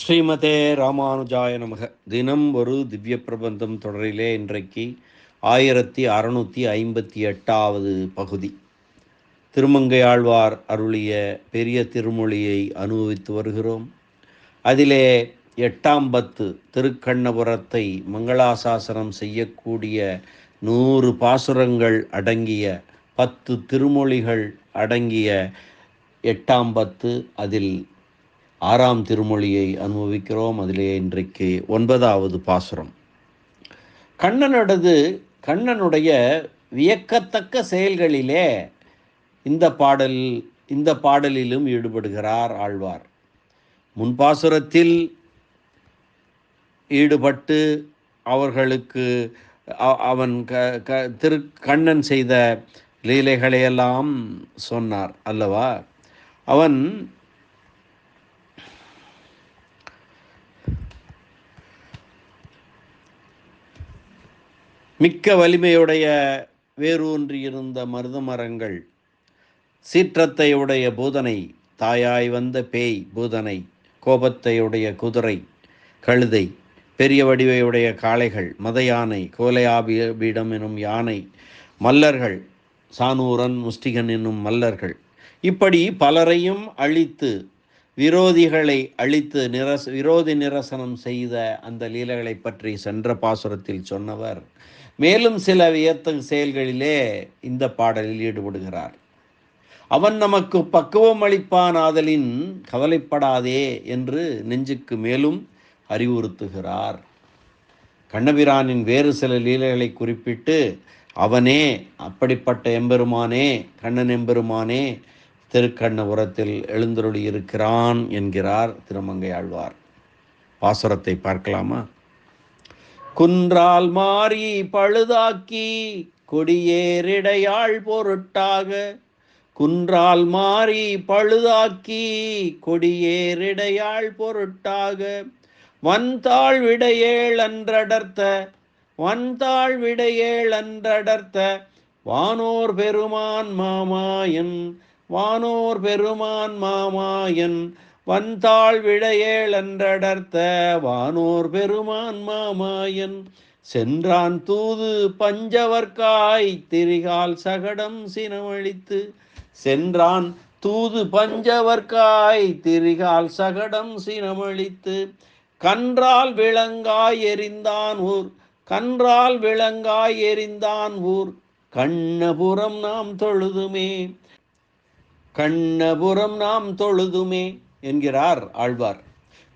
ஸ்ரீமதே ராமானுஜாய நமக. தினம் ஒரு திவ்ய பிரபந்தம் தொடரிலே இன்றைக்கு ஆயிரத்தி அறுநூற்றி ஐம்பத்தி எட்டாவது பகுதி. திருமங்கையாழ்வார் அருளிய பெரிய திருமொழியை அனுபவித்து வருகிறோம். அதிலே எட்டாம் பத்து திருக்கண்ணபுரத்தை மங்களாசாசனம் செய்யக்கூடிய நூறு பாசுரங்கள் அடங்கிய பத்து திருமொழிகள் அடங்கிய எட்டாம் பத்து அதில் ஆறாம் திருமொழியை அனுபவிக்கிறோம். அதிலே இன்றைக்கு ஒன்பதாவது பாசுரம். கண்ணனோடது கண்ணனுடைய வியக்கத்தக்க செயல்களிலே இந்த பாடல் இந்த பாடலிலும் ஈடுபடுகிறார் ஆழ்வார். முன்பாசுரத்தில் ஈடுபட்டு அவர்களுக்கு அவன் க க திரு கண்ணன் செய்த லீலைகளையெல்லாம் சொன்னார் அல்லவா? அவன் மிக்க வலிமையுடைய வேரூன்றியிருந்த மருத மரங்கள் சீற்றத்தையுடைய பூதனை தாயாய் வந்த பேய் பூதனை கோபத்தையுடைய குதிரை கழுதை பெரிய வடிவையுடைய காளைகள் மத யானை கோலையாபீடம் எனும் யானை மல்லர்கள் சானூரன் முஷ்டிகன் என்னும் மல்லர்கள். இப்படி பலரையும் அழித்து விரோதிகளை அழித்து நிரஸ் விரோதி நிரசனம் செய்த அந்த லீலைகளை பற்றி சென்ற பாசுரத்தில் சொன்னவர் மேலும் சில வியத்த செயல்களிலே இந்த பாடலில் ஈடுபடுகிறார். அவன் நமக்கு பக்குவம் அளிப்பான் ஆதலின் கவலைப்படாதே என்று நெஞ்சுக்கு மேலும் அறிவுறுத்துகிறார். கண்ணபிரானின் வேறு சில லீலைகளை குறிப்பிட்டு அவனே அப்படிப்பட்ட எம்பெருமானே கண்ணன் எம்பெருமானே திருக்கண்ணபுரத்தில் எழுந்தருளி இருக்கிறான் என்கிறார் திருமங்கை ஆழ்வார். பாசுரத்தை பார்க்கலாமா? குன்றால் மாறி பழுதாக்கி கொடியேறிடையாள் பொருட்டாக. குன்றால் மாறி பழுதாக்கி கொடியேறிடையாள் பொருட்டாக. வந்தாள் விடையேள் அன்றடர்த்த வந்தாள் விடையேள் அன்றடர்த்த வானோர் பெருமான் மாமாயன் வானோர் பெருமான் மாமாயன் வந்தாள் விழையேழன்றடர்த்த வானோர் பெருமான் மாமாயன். சென்றான் தூது பஞ்சவர்க்காய் திரிகால் சகடம் சினமழித்து சென்றான் தூது பஞ்சவர்க்காய் திரிகால் சகடம் சினமழித்து கன்றால் விளங்காய் எரிந்தான் ஊர் கன்றால் விளங்காய் எரிந்தான் ஊர். கண்ணபுரம் நாம் தொழுதுமே கண்ணபுரம் நாம் தொழுதுமே. என்கிறார் ஆழ்வார்.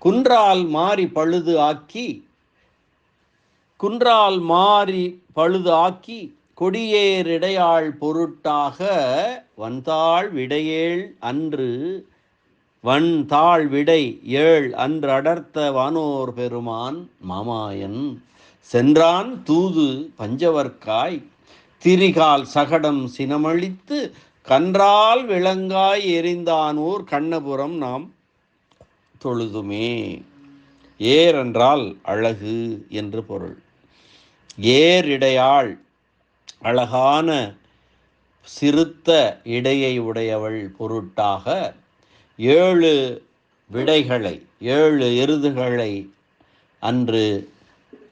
குன்றால் மாறி பழுது ஆக்கி குன்றால் மாறி பழுது ஆக்கி கொடியேறிடையாள் பொருட்டாக வந்தாள் விடையேள் அன்று வன்தாள் விடை ஏழ் அன்று அடர்த்த வானோர் பெருமான் மாமாயன். சென்றான் தூது பஞ்சவர்க்காய் திரிகால் சகடம் சினமளித்து கன்றால் விளங்காய் எரிந்தானூர் கண்ணபுரம் நாம் தொழுதுமே. ஏர் என்றால் அழகு என்று பொருள். ஏர் இடையாள் அழகான சிறுத்த இடையை உடையவள் பொருட்டாக ஏழு விடைகளை ஏழு எருதுகளை அன்று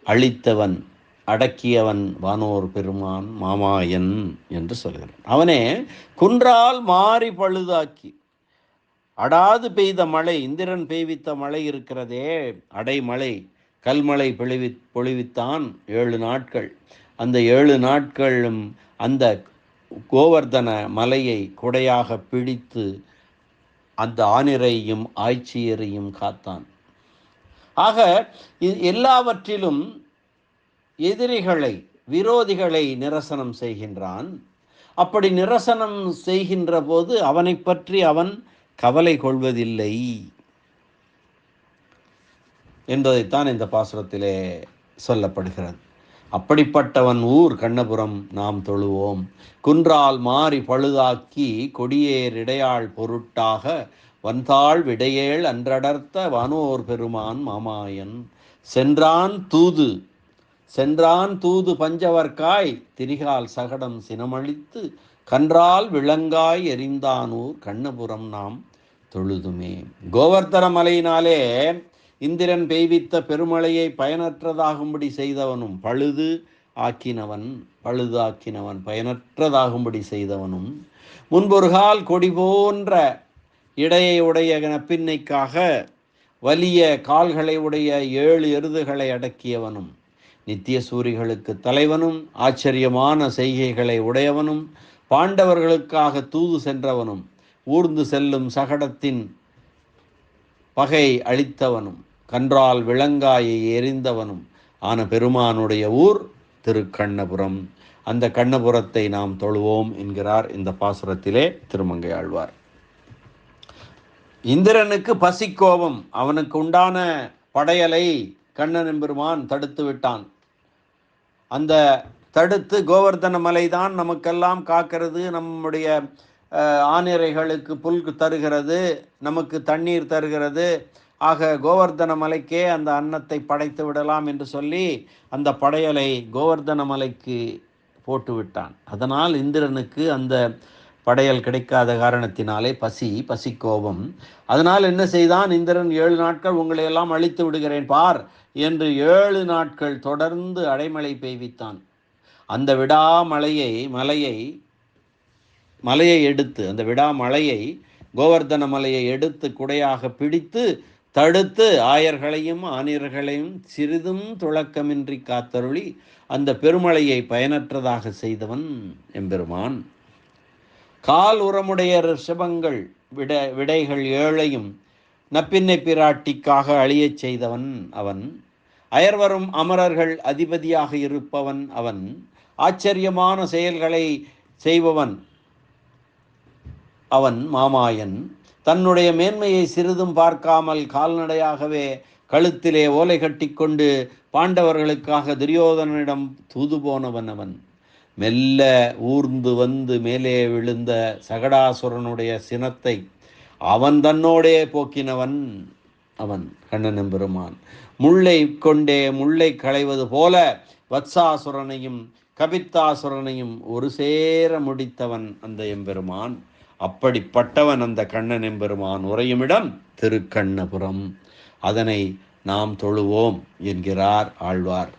அழித்தவன் அடக்கியவன் வானோர் பெருமான் மாமாயன் என்று சொல்கிறான். அவனே குன்றால் மாறி பழுதாக்கி அடாது பெய்த மழை இந்திரன் பெய்வித்த மழை இருக்கிறதே. அடைமழை கல்மழை பொழிவி பொழிவித்தான் ஏழு நாட்கள். அந்த ஏழு நாட்களும் அந்த கோவர்தன மலையை குடையாக பிடித்து அந்த ஆனிரையும் ஆய்ச்சியரையும் காத்தான். ஆக இ- எல்லாவற்றிலும் எதிரிகளை விரோதிகளை நிரசனம் செய்கின்றான். அப்படி நிரசனம் செய்கின்ற போது அவனை பற்றி அவன் கவலை கொள்வதில்லை என்பதைத்தான் இந்த பாசுரத்திலே சொல்லப்படுகிறது. அப்படிப்பட்டவன் ஊர் கண்ணபுரம் நாம் தொழுவோம். குன்றால் மாறி பழுதாக்கி கொடியேர் இடையாள் பொருட்டாக வந்தாள் விடையேள் அன்றடர்த்த வானோர் பெருமான் மாமாயன். சென்றான் தூது சென்றான் தூது பஞ்சவர்க்காய் திரிகால் சகடம் சினமளித்து கன்றால் விளங்காய் எரிந்தானூர் கண்ணபுரம் நாம் தொழுதுமே. கோவர்த்தன மலையினாலே இந்திரன் பெய்வித்த பெருமழையை பயனற்றதாகும்படி செய்தவனும் பழுது ஆக்கினவன் பழுது ஆக்கினவன் பயனற்றதாகும்படி செய்தவனும் முன்பொருகால் கொடி போன்ற இடையை உடைய பின்னைக்காக வலிய கால்களை உடைய ஏழு எருதுகளை அடக்கியவனும் நித்திய சூரிகளுக்கு தலைவனும் ஆச்சரியமான செய்கைகளை உடையவனும் பாண்டவர்களுக்காக தூது சென்றவனும் ஊர்ந்து செல்லும் சகடத்தின் பகை அளித்தவனும் கன்றால் விளங்காயை எரிந்தவனும் ஆன பெருமானுடைய ஊர் திருக்கண்ணபுரம். அந்த கண்ணபுரத்தை நாம் தொழுவோம் என்கிறார் இந்த பாசுரத்திலே திருமங்கை ஆழ்வார். இந்திரனுக்கு பசிக்கோபம் அவனுக்கு உண்டான படையலை கண்ணன் எம்பெருமான் தடுத்து விட்டான். அந்த தடுத்து கோவர்தன மலை தான் நமக்கெல்லாம் காக்கிறது நம்முடைய ஆனிரைகளுக்கு புல் தருகிறது நமக்கு தண்ணீர் தருகிறது. ஆக கோவர்தன மலைக்கே அந்த அன்னத்தை படைத்து விடலாம் என்று சொல்லி அந்த படையலை கோவர்தன மலைக்கு போட்டு விட்டான். அதனால் இந்திரனுக்கு அந்த படையல் கிடைக்காத காரணத்தினாலே பசி பசி கோபம் அதனால் என்ன செய்தான்? இந்திரன் ஏழு நாட்கள் உங்களை எல்லாம் அழித்து விடுகிறேன் பார் என்று ஏழு நாட்கள் தொடர்ந்து அடைமழை பெய்வித்தான். அந்த விடாமலையை மலையை மலையை எடுத்து அந்த விடாமலையை கோவர்தன மலையை எடுத்து குடையாக பிடித்து தடுத்து ஆயர்களையும் ஆனியர்களையும் சிறிதும் துளக்கமின்றி காத்தருளி அந்த பெருமழையை பயனற்றதாக செய்தவன் எம்பெருமான். கால் உரமுடைய ரிஷபங்கள் விட விடைகள் ஏழையும் நப்பின்னை பிராட்டிக்காக அழியச் செய்தவன் அவன். அயர்வரும் அமரர்கள் அதிபதியாக இருப்பவன் அவன். ஆச்சரியமான செயல்களை செய்பவன் அவன் மாமாயன். தன்னுடைய மேன்மையை சிறிதும் பார்க்காமல் கால்நடையாகவே கழுத்திலே ஓலை கட்டிக்கொண்டு பாண்டவர்களுக்காக துரியோதனனிடம் தூது போனவன் அவன். மெல்ல ஊர்ந்து வந்து மேலே விழுந்த சகடாசுரனுடைய சினத்தை அவன் தன்னோடே போக்கினவன் அவன் கண்ணன் பெருமான். முள்ளை கொண்டே முள்ளை களைவது போல வத்சாசுரனையும் கபித்தாசுரனையும் ஒரு சேர முடித்தவன் அந்த எம்பெருமான். அப்படிப்பட்டவன் அந்த கண்ணன் எம்பெருமான் உறையுமிடம் திருக்கண்ணபுரம். அதனை நாம் தொழுவோம் என்கிறார் ஆழ்வார்.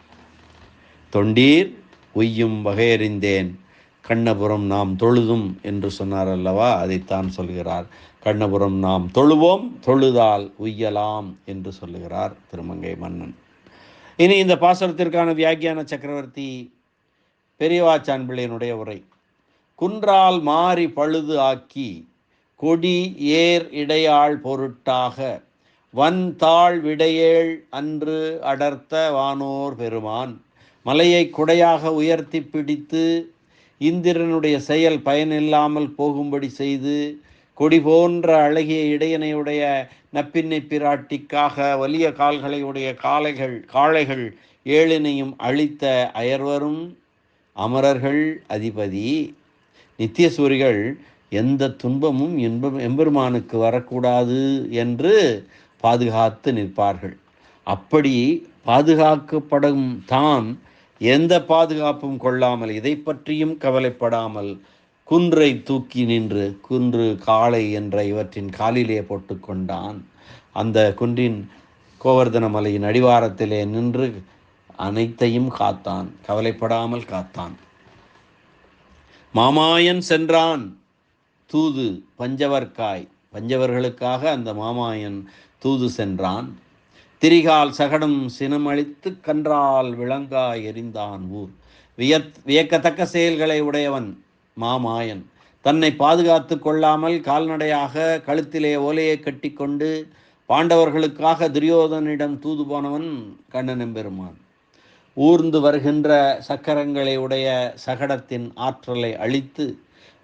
தொண்டீர் உய்யும் வகையறிந்தேன். கண்ணபுரம் நாம் தொழுதும் என்று சொன்னார் அல்லவா? அதைத்தான் சொல்கிறார். கண்ணபுரம் நாம் தொழுவோம் தொழுதால் உய்யலாம் என்று சொல்லுகிறார் திருமங்கை மன்னன். இனி இந்த பாசுரத்திற்கான வியாக்கியான சக்கரவர்த்தி பெரியவாச்சான் பிள்ளையனுடைய உரை. குன்றால் மாறி பழுது ஆக்கி கொடி ஏர் இடையாள் பொருட்டாக வன் தாழ் விடையேள் அன்று அடர்த்த வானோர் பெருமான். மலையை குடையாக உயர்த்தி பிடித்து இந்திரனுடைய செயல் பயனில்லாமல் போகும்படி செய்து கொடி போன்ற அழகிய இடையனையுடைய நப்பின்னை பிராட்டிக்காக வலிய கால்களை உடைய காளைகள் காளைகள் ஏழினையும் அழித்த அயர்வரும் அமரர்கள் அதிபதி. நித்தியசூரிகள் எந்த துன்பமும் இன்பம் எம்பெருமானுக்கு வரக்கூடாது என்று பாதுகாத்து நிற்பார்கள். அப்படி பாதுகாக்கப்படும் தான் எந்த பாதுகாப்பும் கொள்ளாமல் இதை பற்றியும் கவலைப்படாமல் குன்றை தூக்கி நின்று குன்று காளை என்ற இவற்றின் காலிலே போட்டுக்கொண்டான் அந்த குன்றின் கோவர்தன மலையின் அடிவாரத்திலே நின்று அனைத்தையும் காத்தான் கவலைப்படாமல் காத்தான். மாமாயன் சென்றான். தூது பஞ்சவர்க்காய். பஞ்சவர்களுக்காக அந்த மாமாயன் தூது சென்றான். திரிகால் சகடம் சினமளித்து கன்றால் விளங்காய் எரிந்தான் ஊர். வியத் வியக்கத்தக்க செயல்களை உடையவன் மாமாயன். தன்னை பாதுகாத்து கொள்ளாமல் கால்நடையாக கழுத்திலே ஓலையை கட்டிக்கொண்டு பாண்டவர்களுக்காக துரியோதனிடம் தூது போனவன் கண்ணன் பெருமான் ஊர்ந்து வருகின்ற சக்கரங்களை உடைய சகடத்தின் ஆற்றலை அழித்து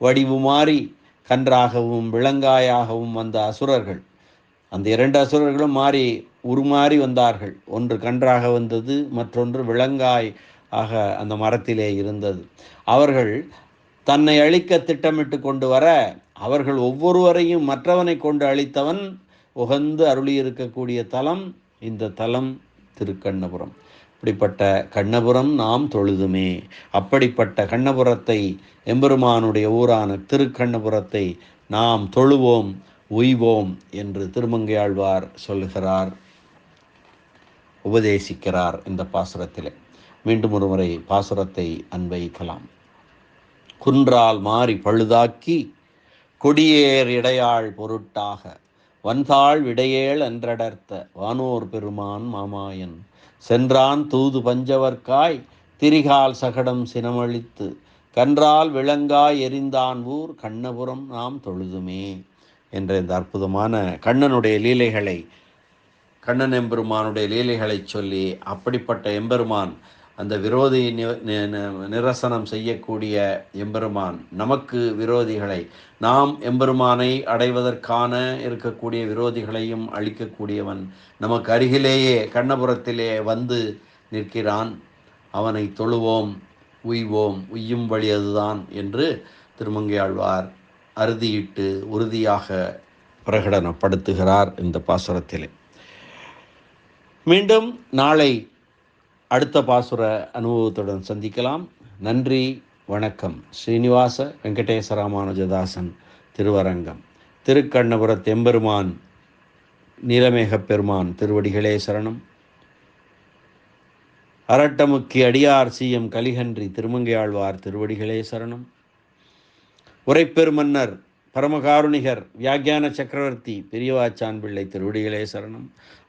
வடிவு மாறி கன்றாகவும் விலங்காயாகவும் வந்த அசுரர்கள். அந்த இரண்டு அசுரர்களும் மாறி உருமாறி வந்தார்கள். ஒன்று கன்றாக வந்தது மற்றொன்று விலங்காய் ஆக அந்த மரத்திலே இருந்தது. அவர்கள் தன்னை அழிக்க திட்டமிட்டு கொண்டு வர அவர்கள் ஒவ்வொருவரையும் மற்றவனை கொண்டு அழித்தவன் உகந்து அருளியிருக்கக்கூடிய தலம் இந்த தலம் திருக்கண்ணபுரம். அப்படிப்பட்ட கண்ணபுரம் நாம் தொழுதுமே. அப்படிப்பட்ட கண்ணபுரத்தை எம்பெருமானுடைய ஊரான திருக்கண்ணபுரத்தை நாம் தொழுவோம் உய்வோம் என்று திருமங்கையாழ்வார் சொல்லுகிறார் உபதேசிக்கிறார் இந்த பாசுரத்திலே. மீண்டும் ஒரு முறை பாசுரத்தை அன்வைக்கலாம் குன்றால் மாறி பழுதாக்கி கொடியேர் இடையாள் பொருட்டாக வந்தாள் விடையேள் என்றடர்த்த வானோர் பெருமான் மாமாயன் சென்றான் தூது பஞ்சவர்க்காய் திரிகால் சகடம் சினமழித்து கன்றால் விளங்காய் எரிந்தான் ஊர் கண்ணபுரம் நாம் தொழுதுமே என்ற இந்த அற்புதமான கண்ணனுடைய லீலைகளை கண்ணன் எம்பெருமானுடைய லீலைகளை சொல்லி அப்படிப்பட்ட எம்பெருமான் அந்த விரோதி நி- நி- நிரசனம் செய்யக்கூடிய எம்பெருமான் நமக்கு விரோதிகளை நாம் எம்பெருமானை அடைவதற்கான இருக்கக்கூடிய விரோதிகளையும் அழிக்கக்கூடியவன் நமக்கு அருகிலேயே கண்ணபுரத்திலே வந்து நிற்கிறான். அவனை தொழுவோம் உய்வோம் உய்யும் வழி அதுதான் என்று திருமங்கையாழ்வார் அறுதியிட்டு உறுதியாக பிரகடனப்படுத்துகிறார் இந்த பாசுரத்திலே. மீண்டும் நாளை அடுத்த பாசுர அனுபவத்துடன் சந்திக்கலாம். நன்றி வணக்கம். ஸ்ரீனிவாச வெங்கடேசராமானுஜதாசன் திருவரங்கம். திருக்கண்ணபுரத் தெம்பெருமான் நீலமேகப் பெருமான் திருவடிகளே சரணம். அரட்டமுக்கி அடியார் சிஎம் கலிகன்றி திருமங்கையாழ்வார் திருவடிகளே சரணம். உரைப்பெருமன்னர் பரமகாருணிகர் வியாக்கியான சக்கரவர்த்தி பெரியவாச்சான் பிள்ளை திருவடிகளே சரணம்.